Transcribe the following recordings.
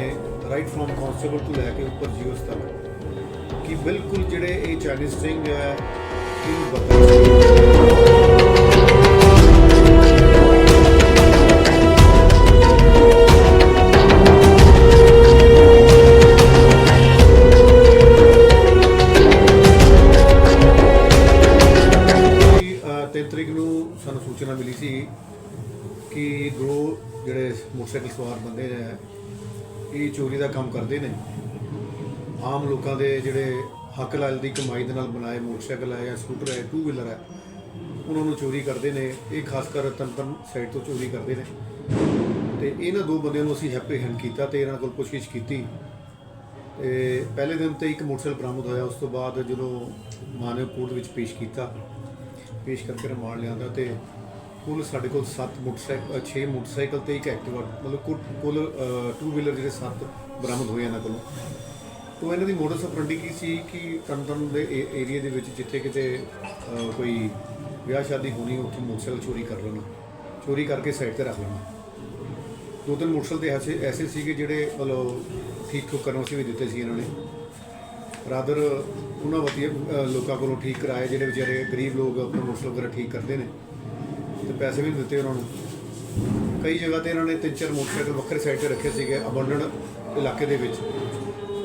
Firm constable ਤੋਂ ਲੈ ਕੇ ਉੱਪਰ ਜੀਓਸ ਤੱਕ ਕਿ ਬਿਲਕੁਲ ਜਿਹੜੇ ਇਹ ਚਾਈਨੀਜ਼ ਸਟ੍ਰਿੰਗ ਹੈ, ਇਹਨੂੰ ਬਦਲ ਤਿੰਨ ਤਰੀਕ ਨੂੰ ਸਾਨੂੰ ਸੂਚਨਾ ਮਿਲੀ ਸੀ ਕਿ ਦੋ ਜਿਹੜੇ ਮੋਟਰਸਾਈਕਲ ਸਵਾਰ ਬੰਦੇ ਨੇ ਇਹ ਚੋਰੀ ਦਾ ਕੰਮ ਕਰਦੇ ਨੇ। ਆਮ ਲੋਕਾਂ ਦੇ ਜਿਹੜੇ ਹੱਕ ਲਾਲ ਦੀ ਕਮਾਈ ਦੇ ਨਾਲ ਬਣਾਏ ਮੋਟਰਸਾਈਕਲ ਹੈ ਜਾਂ ਸਕੂਟਰ ਹੈ ਟੂ ਵੀਲਰ ਹੈ, ਉਹਨਾਂ ਨੂੰ ਚੋਰੀ ਕਰਦੇ ਨੇ। ਇਹ ਖਾਸ ਕਰ ਤੰਤਨ ਸਾਈਡ ਤੋਂ ਚੋਰੀ ਕਰਦੇ ਨੇ। ਤੇ ਇਹਨਾਂ ਦੋ ਬੰਦਿਆਂ ਨੂੰ ਅਸੀਂ ਹੈਪੀ ਹੈਂਡ ਕੀਤਾ ਤੇ ਇਹਨਾਂ ਕੋਲ ਪੁੱਛਗਿੱਛ ਕੀਤੀ। ਤੇ ਪਹਿਲੇ ਦਿਨ ਤੇ ਇੱਕ ਮੋਟਰਸਾਈਕਲ ਬਰਾਮਦ ਹੋਇਆ। ਉਸ ਤੋਂ ਬਾਅਦ ਜਦੋਂ ਮਾਨਵ ਕੋਰਟ ਵਿੱਚ ਪੇਸ਼ ਕੀਤਾ, ਪੇਸ਼ ਕਰਕੇ ਰਿਮਾਂਡ ਲਿਆਂਦਾ ਤੇ ਕੁੱਲ ਸਾਡੇ ਕੋਲ 7 ਮੋਟਰਸਾਈਕਲ 6 ਮੋਟਰਸਾਈਕਲ ਤੇ ਇੱਕ ਐਕਟਿਵਾ, ਮਤਲਬ ਕੁੱਲ- ਕੁੱਲ 2 ਵੀਲਰ ਜਿਹੜੇ 7 ਬਰਾਮਦ ਹੋਏ ਇਹਨਾਂ ਕੋਲੋਂ। ਤੋਂ ਇਹਨਾਂ ਦੀ ਮੋਡਸ ਆਫਰੈਂਡੀ ਕੀ ਸੀ ਕਿ ਤਨਤਨ ਦੇ ਏਰੀਆ ਦੇ ਵਿੱਚ ਜਿੱਥੇ ਕਿਤੇ ਕੋਈ ਵਿਆਹ ਸ਼ਾਦੀ ਹੋਣੀ, ਉੱਥੇ ਮੋਟਰਸਾਈਕਲ ਚੋਰੀ ਕਰ ਲੈਣਾ, ਚੋਰੀ ਕਰਕੇ ਸਾਈਡ ਤੇ ਰੱਖ ਲੈਣਾ। ਦੋ ਤਿੰਨ ਮੋਟਰਸਾਈਕਲ ਤੇ ਐਸੇ ਐਸੇ ਸੀਗੇ ਜਿਹੜੇ ਮਤਲਬ ਠੀਕ ਠੋਕ ਕਰਨ ਵਾਸਤੇ ਵੀ ਦਿੱਤੇ ਸੀ ਇਹਨਾਂ ਨੇ। ਰਾਦਰ ਉਹਨਾਂ ਵਧੀਆ ਲੋਕਾਂ ਕੋਲੋਂ ਠੀਕ ਕਰਾਏ, ਜਿਹੜੇ ਵਿਚਾਰੇ ਗਰੀਬ ਲੋਕ ਆਪਣਾ ਮੋਟਰਸਾਈਕਲ ਵਗੈਰਾ ਠੀਕ ਕਰਦੇ ਨੇ। ਤੇ ਪੈਸੇ ਵੀ ਦਿੱਤੇ ਉਹਨਾਂ ਨੂੰ। ਕਈ ਜਗ੍ਹਾ ਤੇ ਇਹਨਾਂ ਨੇ ਤਿੰਨ ਚਾਰ ਮੋਟਰਸਾਈਕਲ ਵੱਖਰੇ ਸਾਈਡ ਤੇ ਰੱਖੇ ਸੀਗੇ ਅਬੰਡਨ ਇਲਾਕੇ ਦੇ ਵਿੱਚ।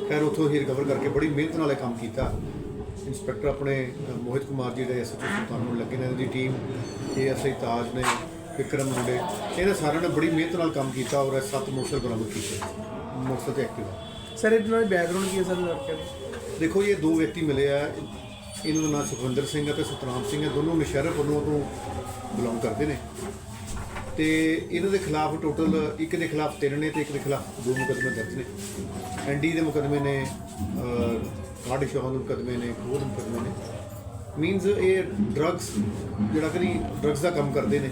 ਖੈਰ ਉੱਥੋਂ ਹੀ ਰਿਕਵਰ ਕਰਕੇ ਬੜੀ ਮਿਹਨਤ ਨਾਲ ਇਹ ਕੰਮ ਕੀਤਾ। ਇੰਸਪੈਕਟਰ ਆਪਣੇ ਮੋਹਿਤ ਕੁਮਾਰ ਜੀ ਦੇ ਐਸਐਚਓ ਸੁਲਤਾਨ ਨੂੰ ਲੱਗੇ ਨੇ ਦੀ ਟੀਮ ਏਐਸਆਈ ਤਾਜ ਨੇ ਵਿਕਰਮ ਮੁੰਡੇ। ਇਹਨਾਂ ਸਾਰਿਆਂ ਨੇ ਬੜੀ ਮਿਹਨਤ ਨਾਲ ਕੰਮ ਕੀਤਾ ਔਰ ਇਹ ਸੱਤ ਮੋਟਰਸਾਈਕਲ ਬਰਾਮਦ ਕੀਤੇ। ਮੋਟਰਸਾਈਕਲ ਤੇ ਐਕਟਿਵਾ ਸਰ ਇਹਨਾਂ ਦਾ ਬੈਕਗ੍ਰਾਉਂਡ ਕੀ ਹੈ ਸਰ ਲੜਕਿਆਂ ਦਾ ਦੇਖੋ ਇਹ ਦੋ ਵਿਅਕਤੀ ਮਿਲੇ ਆ। ਇਹਨਾਂ ਦਾ ਨਾਂ ਸੁਖਵਿੰਦਰ ਸਿੰਘ ਅਤੇ ਸਤਨਾਮ ਸਿੰਘ ਹੈ ਦੋਨੋਂ ਨਸ਼ਹਿਰਾ ਵੱਲੋਂ ਤੋਂ ਬਿਲੋਂਗ ਕਰਦੇ ਨੇ। ਤੇ ਇਹਨਾਂ ਦੇ ਖਿਲਾਫ ਟੋਟਲ ਇੱਕ ਦੇ ਖਿਲਾਫ ਤਿੰਨ ਨੇ ਤੇ ਇੱਕ ਦੇ ਖਿਲਾਫ ਦੋ ਮੁਕੱਦਮੇ ਦਰਜ ਨੇ। ਐਨਡੀ ਦੇ ਮੁਕੱਦਮੇ ਨੇ ਕਾਰਡ ਸ਼ੋਹ ਦੇ ਮੁਕੱਦਮੇ ਨੇ ਹੋਰ ਮੁਕੱਦਮੇ ਨੇ। ਮੀਨਸ ਇਹ ਡਰੱਗਸ ਜਿਹੜਾ ਕਿ ਨਹੀਂ ਡਰੱਗਸ ਦਾ ਕੰਮ ਕਰਦੇ ਨੇ।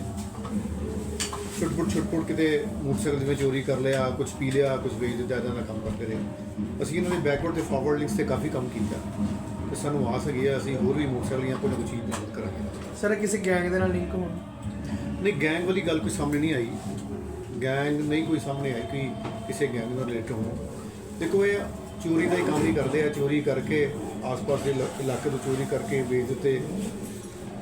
ਛੁੱਟ-ਪੁੱਟ ਛੁੱਟ-ਪੁੱਟ ਕਿਤੇ ਮੋਟਰਸਾਈਕਲ ਜਿਵੇਂ ਚੋਰੀ ਕਰ ਲਿਆ ਕੁਝ ਪੀ ਲਿਆ ਕੁਝ ਵੇਚ ਦਿੱਤਾ ਇਦਾਂ ਦਾ ਕੰਮ ਕਰਦੇ ਰਹੇ। ਅਸੀਂ ਇਹਨਾਂ ਦੇ ਬੈਕਵਰਡ ਤੇ ਫਾਰਵਰਡ ਲਿੰਕਸ ਤੇ ਕਾਫੀ ਕੰਮ ਕੀਤਾ। ਤੇ ਸਾਨੂੰ ਆਸ ਹੈਗੀ ਆ ਅਸੀਂ ਹੋਰ ਵੀ ਮੋਟਰਸਾਈਕਲ ਜਾਂ ਕੋਈ ਨਾ ਕੋਈ ਚੀਜ਼ ਬਰਾਮਦ ਕਰਾਂਗੇ। ਸਰ ਕਿਸੇ ਗੈਂਗ ਦੇ ਨਾਲ ਲਿੰਕ ਹੋਣ? ਨਹੀਂ ਗੈਂਗ ਵਾਲੀ ਗੱਲ ਕੋਈ ਸਾਹਮਣੇ ਨਹੀਂ ਆਈ। ਗੈਂਗ ਨਹੀਂ ਕੋਈ ਸਾਹਮਣੇ ਆਈ ਕਿ ਕਿਸੇ ਗੈਂਗ ਨਾਲ ਰਿਲੇਟ ਹੋਣ। ਦੇਖੋ ਇਹ ਚੋਰੀ ਦਾ ਹੀ ਕੰਮ ਹੀ ਕਰਦੇ ਆ ਚੋਰੀ ਕਰਕੇ ਆਸ-ਪਾਸ ਦੇ ਇਲਾ- ਇਲਾਕੇ ਤੋਂ ਚੋਰੀ ਕਰਕੇ ਵੇਚ ਦਿੱਤੇ।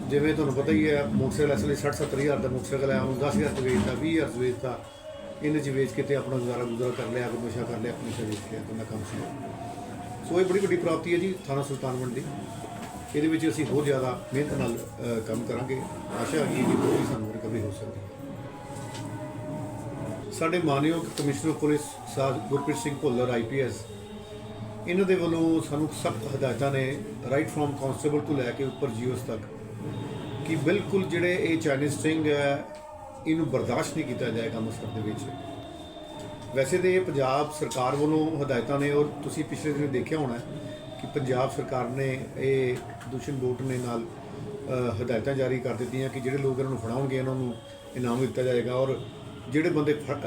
ਜਿਵੇਂ ਤੁਹਾਨੂੰ ਪਤਾ ਹੀ ਹੈ ਮੋਟਰਸਾਈਕਲ ਅਸਲੀ 60-70 ਹਜ਼ਾਰ ਦਾ ਮੋਟਰਸਾਈਕਲ ਹੈ ਉਹਨੂੰ 10 ਹਜ਼ਾਰ ਤੇ ਵੇਚਦਾ 20 ਹਜ਼ਾਰ 'ਚ ਵੇਚਦਾ ਇਹਨੇ 'ਚ ਵੇਚ ਕੇ ਤੇ ਆਪਣਾ ਗੁਜ਼ਾਰਾ ਗੁਜ਼ਾਰਾ ਕਰ ਲਿਆ ਕੋਈ ਨਸ਼ਾ ਕਰ ਲਿਆ ਆਪਣੀ ਵੇਚ ਲਿਆ ਤਾਂ ਕੰਮ ਸੀ ਸੋ ਇਹ ਬੜੀ ਵੱਡੀ ਪ੍ਰਾਪਤੀ ਹੈ ਜੀ ਥਾਣਾ ਸੁਲਤਾਨਵੰਡ ਦੀ। ਇਹਦੇ ਵਿੱਚ ਅਸੀਂ ਹੋਰ ਜ਼ਿਆਦਾ ਮਿਹਨਤ ਨਾਲ ਅ, ਕੰਮ ਕਰਾਂਗੇ। ਆਸ਼ਾ ਹੈ ਕਿ ਕੋਈ ਸਾਨੂੰ ਰਿਕਵਰੀ ਹੋ ਸਕਦੀ ਹੈ। ਸਾਡੇ ਮਾਨਯੋਗ ਕਮਿਸ਼ਨਰ ਪੁਲਿਸ ਸਾਧ ਗੁਰਪ੍ਰੀਤ ਸਿੰਘ ਭੁੱਲਰ ਆਈਪੀਐਸ ਇਹਨਾਂ ਦੇ ਵੱਲੋਂ ਸਾਨੂੰ ਸਖਤ ਹਦਾਇਤਾਂ ਨੇ ਰਾਈਟ ਫਰਮ ਕਾਂਸਟੇਬਲ ਤੋਂ ਲੈ ਕੇ ਉੱਪਰ ਜੀਓਸ ਤੱਕ ਕਿ ਬਿਲਕੁਲ ਜਿਹੜੇ ਇਹ ਚਾਈਨੀਜ਼ ਸਟ੍ਰਿੰਗ ਹੈ ਇਹਨੂੰ ਬਰਦਾਸ਼ਤ ਨਹੀਂ ਕੀਤਾ ਜਾਏਗਾ ਅੰਮ੍ਰਿਤਸਰ ਦੇ ਵਿੱਚ। ਵੈਸੇ ਤੇ ਇਹ ਪੰਜਾਬ ਸਰਕਾਰ ਵੱਲੋਂ ਹਦਾਇਤਾਂ ਨੇ ਔਰ ਤੁਸੀਂ ਪਿਛਲੇ ਦਿਨ ਦੇਖਿਆ ਹੋਣਾ ਕਿ ਪੰਜਾਬ ਸਰਕਾਰ ਨੇ ਇਹ ਦੂਸ਼ਣ ਬੋਰਡ ਨੇ ਨਾਲ ਹਦਾਇਤਾਂ ਜਾਰੀ ਕਰ ਦਿੱਤੀਆਂ ਕਿ ਜਿਹੜੇ ਲੋਕ ਇਹਨਾਂ ਨੂੰ ਫੜਾਉਣਗੇ ਇਹਨਾਂ ਨੂੰ ਇਨਾਮ ਦਿੱਤਾ ਜਾਏਗਾ ਔਰ ਜਿਹੜੇ ਬੰਦੇ ਫ-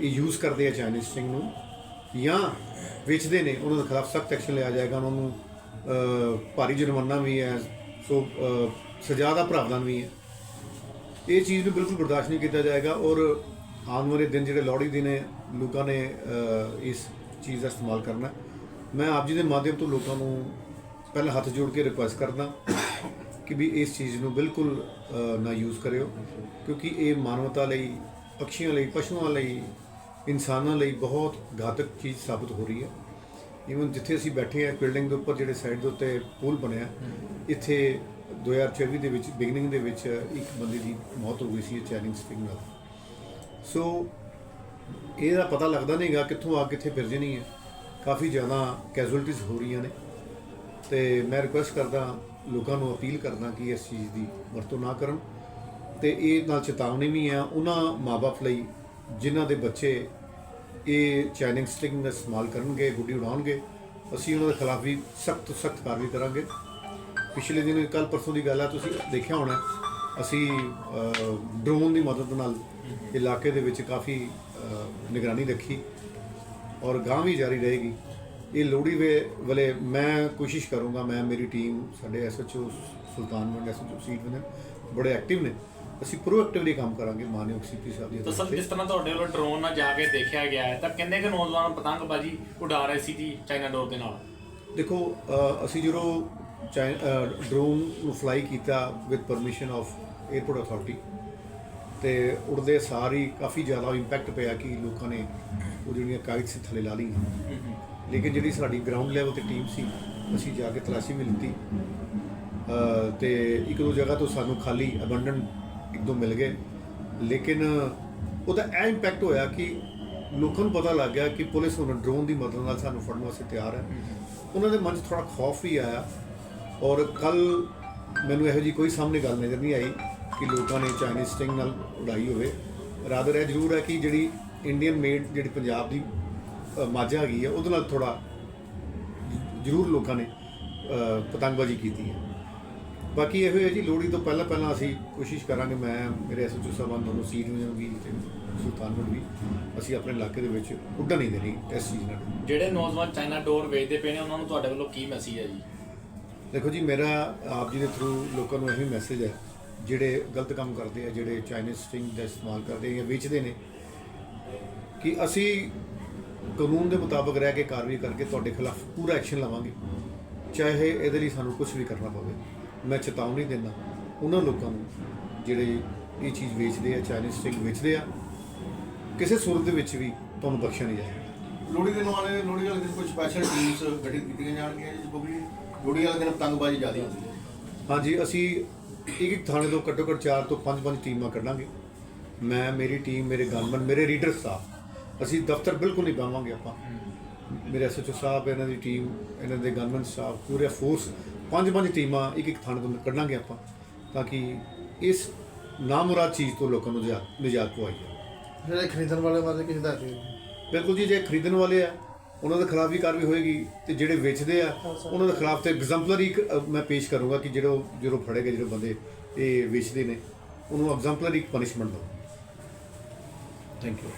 ਇਹ ਯੂਜ਼ ਕਰਦੇ ਆ ਚਾਈਨੀਜ਼ ਸਟ੍ਰਿੰਗ ਨੂੰ ਜਾਂ ਵੇਚਦੇ ਨੇ ਉਹਨਾਂ ਦੇ ਖਿਲਾਫ ਸਖਤ ਐਕਸ਼ਨ ਲਿਆ ਜਾਏਗਾ ਉਹਨਾਂ ਨੂੰ ਭਾਰੀ ਜੁਰਮਾਨਾ ਵੀ ਹੈ ਸੋ ਅ, ਸਜ਼ਾ ਦਾ ਪ੍ਰਾਵਧਾਨ ਵੀ ਹੈ। ਇਹ ਚੀਜ਼ ਨੂੰ ਬਿਲਕੁਲ ਬਰਦਾਸ਼ਤ ਨਹੀਂ ਕੀਤਾ ਜਾਏਗਾ ਔਰ ਆਉਣ ਵਾਲੇ ਦਿਨ ਜਿਹੜੇ ਲੋਹੜੀ ਦਿਨ ਹੈ ਲੋਕਾਂ ਨੇ ਇਸ ਚੀਜ਼ ਦਾ ਇਸਤੇਮਾਲ ਕਰਨਾ। ਮੈਂ ਆਪ ਜੀ ਦੇ ਮਾਧਿਅਮ ਤੋਂ ਲੋਕਾਂ ਨੂੰ ਪਹਿਲਾਂ ਹੱਥ ਜੋੜ ਕੇ ਰਿਕੁਐਸਟ ਕਰਦਾ ਕਿ ਵੀ ਇਸ ਚੀਜ਼ ਨੂੰ ਬਿਲਕੁਲ ਨਾ ਯੂਜ਼ ਕਰਿਓ, ਕਿਉਂਕਿ ਇਹ ਮਾਨਵਤਾ ਲਈ ਪਕਸ਼ੀਆਂ ਲਈ, ਪਸ਼ੂਆਂ ਲਈ, ਇਨਸਾਨਾਂ ਲਈ ਬਹੁਤ ਘਾਤਕ ਚੀਜ਼ ਸਾਬਤ ਹੋ ਰਹੀ ਹੈ। ਇਵਨ ਜਿੱਥੇ ਅਸੀਂ ਬੈਠੇ ਹਾਂ, ਬਿਲਡਿੰਗ ਦੇ ਉੱਪਰ ਜਿਹੜੇ ਸਾਈਡ ਦੇ ਉੱਤੇ ਪੁਲ ਬਣਿਆ ਇੱਥੇ 2024 ਦੇ ਵਿੱਚ ਬਿਗਨਿੰਗ ਦੇ ਵਿੱਚ ਇੱਕ ਬੰਦੇ ਦੀ ਮੌਤ ਹੋ ਗਈ ਸੀ ਚੈਨਿੰਗ ਸਟਿੰਗ ਨਾਲ। ਸੋ ਇਹਦਾ ਪਤਾ ਲੱਗਦਾ ਨਹੀਂਗਾ ਕਿੱਥੋਂ ਆ ਕਿੱਥੇ ਫਿਰ ਜਣੀ ਹੈ। ਕਾਫੀ ਜ਼ਿਆਦਾ ਕੈਜੁਅਲਟੀਜ਼ ਹੋ ਰਹੀਆਂ ਨੇ। ਤੇ ਮੈਂ ਰਿਕੁਐਸਟ ਕਰਦਾ ਲੋਕਾਂ ਨੂੰ ਅਪੀਲ ਕਰਦਾ ਕਿ ਇਸ ਚੀਜ਼ ਦੀ ਵਰਤੋਂ ਨਾ ਕਰਨ। ਤੇ ਇਹ ਨਾਲ ਚੇਤਾਵਨੀ ਵੀ ਆ ਉਹਨਾਂ ਮਾਪੇ ਲਈ ਜਿਨ੍ਹਾਂ ਦੇ ਬੱਚੇ ਇਹ ਚਾਈਨਿੰਗ ਸਟਿੰਗ ਦਾ ਇਸਤੇਮਾਲ ਕਰਨਗੇ ਗੁੱਡੀ ਉਡਾਉਣਗੇ ਅਸੀਂ ਉਹਨਾਂ ਦੇ ਖਿਲਾਫ ਵੀ ਸਖਤ ਸਖਤ ਕਾਰਵਾਈ ਕਰਾਂਗੇ। ਪਿਛਲੇ ਦਿਨ ਕੱਲ ਪਰਸੋਂ ਦੀ ਗੱਲ ਆ ਤੁਸੀਂ ਦੇਖਿਆ ਹੋਣਾ ਅਸੀਂ ਡਰੋਨ ਦੀ ਮਦਦ ਨਾਲ ਇਲਾਕੇ ਦੇ ਵਿੱਚ ਕਾਫੀ ਨਿਗਰਾਨੀ ਰੱਖੀ ਔਰ ਗਾਂ ਵੀ ਜਾਰੀ ਰਹੇਗੀ। ਇਹ ਲੋਹੜੀ ਵੇ ਵਾਲੇ ਮੈਂ ਕੋਸ਼ਿਸ਼ ਕਰੂੰਗਾ ਮੈਂ ਮੇਰੀ ਟੀਮ ਸਾਡੇ ਐਸਐਚਓ ਸੁਲਤਾਨਵੰਡ ਐਸਐਚਓ ਸੀਟ ਨੇ ਬੜੇ ਐਕਟਿਵ ਨੇ। ਅਸੀਂ ਪ੍ਰੋਐਕਟਿਵਲੀ ਕੰਮ ਕਰਾਂਗੇ ਮਾਨਯੋਗ ਸੀਪੀ ਸਾਹਿਬ ਦੀ ਤਾਂ ਸਰ ਜਿਸ ਤਰ੍ਹਾਂ ਤੁਹਾਡੇ ਵੱਲੋਂ ਡਰੋਨ ਨਾਲ ਜਾ ਕੇ ਦੇਖਿਆ ਗਿਆ ਹੈ ਤਾਂ ਕਿੰਨੇ ਕੁ ਨੌਜਵਾਨ ਪਤੰਗਬਾਜ਼ੀ ਉਡਾ ਰਹੇ ਸੀ ਜੀ ਚਾਈਨਾ ਡੋਰ ਦੇ ਨਾਲ। ਦੇਖੋ ਅਸੀਂ ਜਦੋਂ ਡਰੋਨ ਨੂੰ ਫਲਾਈ ਕੀਤਾ with permission of airport authority ਤੇ ਉੜਦੇ ਸਾਰ ਹੀ ਕਾਫੀ ਜ਼ਿਆਦਾ ਇੰਪੈਕਟ ਪਿਆ ਕਿ ਲੋਕਾਂ ਨੇ ਉਹ ਜਿਹੜੀਆਂ ਕਾਈਟਸ ਥੱਲੇ ਲਾ ਲਈਆਂ। ਲੇਕਿਨ ਜਿਹੜੀ ਸਾਡੀ ਗਰਾਊਂਡ ਲੈਵਲ ਤੇ ਟੀਮ ਸੀ ਅਸੀਂ ਜਾ ਕੇ ਤਲਾਸ਼ੀ ਵੀ ਲਿੱਤੀ। ਅ, ਤੇ ਇੱਕ ਦੋ ਜਗ੍ਹਾ ਤੋਂ ਸਾਨੂੰ ਖਾਲੀ ਅਬੰਡਨ ਇੱਕ ਦੋ ਮਿਲ ਗਏ। ਲੇਕਿਨ ਉਹਦਾ ਇਹ ਇੰਪੈਕਟ ਹੋਇਆ ਕਿ ਲੋਕਾਂ ਨੂੰ ਪਤਾ ਲੱਗ ਗਿਆ ਕਿ ਪੁਲਿਸ ਹੁਣ ਡਰੋਨ ਦੀ ਮਦਦ ਨਾਲ ਸਾਨੂੰ ਫੜਨ ਵਾਸਤੇ ਤਿਆਰ ਹੈ। ਉਹਨਾਂ ਦੇ ਮਨ 'ਚ ਥੋੜਾ ਖੌਫ ਵੀ ਆਇਆ। ਔਰ ਕੱਲ ਮੈਨੂੰ ਇਹੋ ਜੀ ਕੋਈ ਸਾਹਮਣੇ ਗੱਲ ਨਜ਼ਰ ਨਹੀਂ ਆਈ। ਕਿ ਲੋਕਾਂ ਨੇ ਚਾਈਨੀਜ਼ ਸਟਿੰਗ ਨਾਲ ਉਡਾਈ ਹੋਵੇ। ਰਾਦਰ ਇਹ ਜ਼ਰੂਰ ਹੈ ਕਿ ਜਿਹੜੀ ਇੰਡੀਅਨ ਮੇਡ ਜਿਹੜੀ ਪੰਜਾਬ ਦੀ ਮਾਝਾ ਹੈਗੀ ਹੈ ਉਹਦੇ ਨਾਲ ਥੋੜਾ ਜ਼ਰੂਰ ਲੋਕਾਂ ਨੇ ਪਤੰਗਬਾਜ਼ੀ ਕੀਤੀ ਹੈ। ਬਾਕੀ ਇਹੋ ਹੈ ਜੀ ਲੋਹੜੀ ਤੋਂ ਪਹਿਲਾਂ ਪਹਿਲਾਂ ਅਸੀਂ ਕੋਸ਼ਿਸ਼ ਕਰਾਂਗੇ ਮੈਂ ਮੇਰੇ ਐਸਓਚਓ ਸਾਹਿਬਾਨ ਤੁਹਾਨੂੰ ਵੀ ਤੇ ਸੁਲਤਾਨਪੁਰ ਵੀ। ਅਸੀਂ ਆਪਣੇ ਇਲਾਕੇ ਦੇ ਵਿੱਚ ਉੱਡਣ ਨਹੀਂ ਦੇਣੀ ਇਸ ਚੀਜ਼ ਨਾਲ। ਜਿਹੜੇ ਨੌਜਵਾਨ ਚਾਈਨਾ ਡੋਰ ਵੇਚਦੇ ਪਏ ਨੇ ਉਹਨਾਂ ਨੂੰ ਤੁਹਾਡੇ ਵੱਲੋਂ ਕੀ ਮੈਸੇਜ ਹੈ ਜੀ? ਦੇਖੋ ਜੀ ਮੇਰਾ ਆਪ ਜੀ ਦੇ ਥਰੂ ਲੋਕਾਂ ਨੂੰ ਇਹੀ ਮੈਸੇਜ ਹੈ ਜਿਹੜੇ ਗਲਤ ਕੰਮ ਕਰਦੇ ਆ ਜਿਹੜੇ ਚਾਈਨੀਜ਼ ਸਟਿੰਗ ਦਾ ਇਸਤੇਮਾਲ ਕਰਦੇ ਆ ਜਾਂ ਵੇਚਦੇ ਨੇ ਕਿ ਅਸੀਂ ਕਾਨੂੰਨ ਦੇ ਮੁਤਾਬਕ ਰਹਿ ਕੇ ਕਾਰਵਾਈ ਕਰਕੇ ਤੁਹਾਡੇ ਖਿਲਾਫ ਪੂਰਾ ਐਕਸ਼ਨ ਲਵਾਂਗੇ। ਚਾਹੇ ਇਹਦੇ ਲਈ ਸਾਨੂੰ ਕੁਝ ਵੀ ਕਰਨਾ ਪਵੇ। ਮੈਂ ਚੇਤਾਵਨੀ ਦਿੰਦਾ ਉਹਨਾਂ ਲੋਕਾਂ ਨੂੰ ਜਿਹੜੇ ਇਹ ਚੀਜ਼ ਵੇਚਦੇ ਆ ਚਾਈਨੀਜ਼ ਸਟਿੰਗ ਵੇਚਦੇ ਆ ਕਿਸੇ ਸੂਰਤ ਦੇ ਵਿੱਚ ਵੀ ਤੁਹਾਨੂੰ ਬਖਸ਼ਿਆ ਨਹੀਂ ਜਾਏਗਾ। ਲੋਹੜੀ ਦੇ ਨਵਾਲੇ ਲੋਹੜੀ ਵਾਲੇ ਦਿਨ ਕੋਈ ਸਪੈਸ਼ਲ ਟੀਮਸ ਗਠਿਤ ਕੀਤੀਆਂ ਜਾਣਗੀਆਂ ਜਿਸ ਕਿਉਂਕਿ ਲੋਹੜੀ ਵਾਲੇ ਦਿਨ ਪਤੰਗਬਾਜ਼ੀ ਜ਼ਿਆਦਾ ਹੁੰਦੀ ਹੈ। ਹਾਂਜੀ ਅਸੀਂ ਇੱਕ ਇੱਕ ਥਾਣੇ ਤੋਂ ਘੱਟੋ ਘੱਟ 4 ਤੋਂ 5-5 ਟੀਮਾਂ ਕੱਢਾਂਗੇ। ਮੈਂ ਮੇਰੀ ਟੀਮ ਮੇਰੇ ਗਨਮੈਨ ਮੇਰੇ ਰੀਡਰ ਸਟਾਫ ਅਸੀਂ ਦਫ਼ਤਰ ਬਿਲਕੁਲ ਨਹੀਂ ਪਾਵਾਂਗੇ ਆਪਾਂ। ਮੇਰੇ ਐਸਐਚਓ ਸਾਹਿਬ ਇਹਨਾਂ ਦੀ ਟੀਮ ਇਹਨਾਂ ਦੇ ਗਨਮੈਨ ਸਟਾਫ ਪੂਰੇ ਫੋਰਸ ਪੰਜ ਪੰਜ ਟੀਮਾਂ ਇੱਕ ਇੱਕ ਥਾਣੇ ਤੋਂ ਕੱਢਾਂਗੇ ਆਪਾਂ ਤਾਂ ਕਿ ਇਸ ਨਾਮੁਰਾਦ ਚੀਜ਼ ਤੋਂ ਲੋਕਾਂ ਨੂੰ ਨਿਜਾਤ ਪਵਾਈ ਜਾਵੇ ਜਿਹੜੇ ਖਰੀਦਣ ਵਾਲੇ ਵਾਸਤੇ ਕਿਸੇ ਦਾ ਬਿਲਕੁਲ ਜੀ ਜੇ ਖਰੀਦਣ ਵਾਲੇ ਆ ਉਹਨਾਂ ਦੇ ਖਿਲਾਫ ਵੀ ਕਾਰਵਾਈ ਹੋਏਗੀ ਤੇ ਜਿਹੜੇ ਵੇਚਦੇ ਆ ਉਹਨਾਂ ਦੇ ਖਿਲਾਫ ਤੇ ਐਗਜ਼ੈਂਪਲਰੀ ਮੈਂ ਪੇਸ਼ ਕਰੂੰਗਾ ਕਿ ਜਿਹੜੇ ਜਦੋਂ ਫੜੇ ਗਏ ਜਿਹੜੇ ਬੰਦੇ ਇਹ ਵੇਚਦੇ ਨੇ ਉਹਨੂੰ ਐਗਜ਼ੈਂਪਲਰੀ ਪਨਿਸ਼ਮੈਂਟ ਦਿਓ। Thank you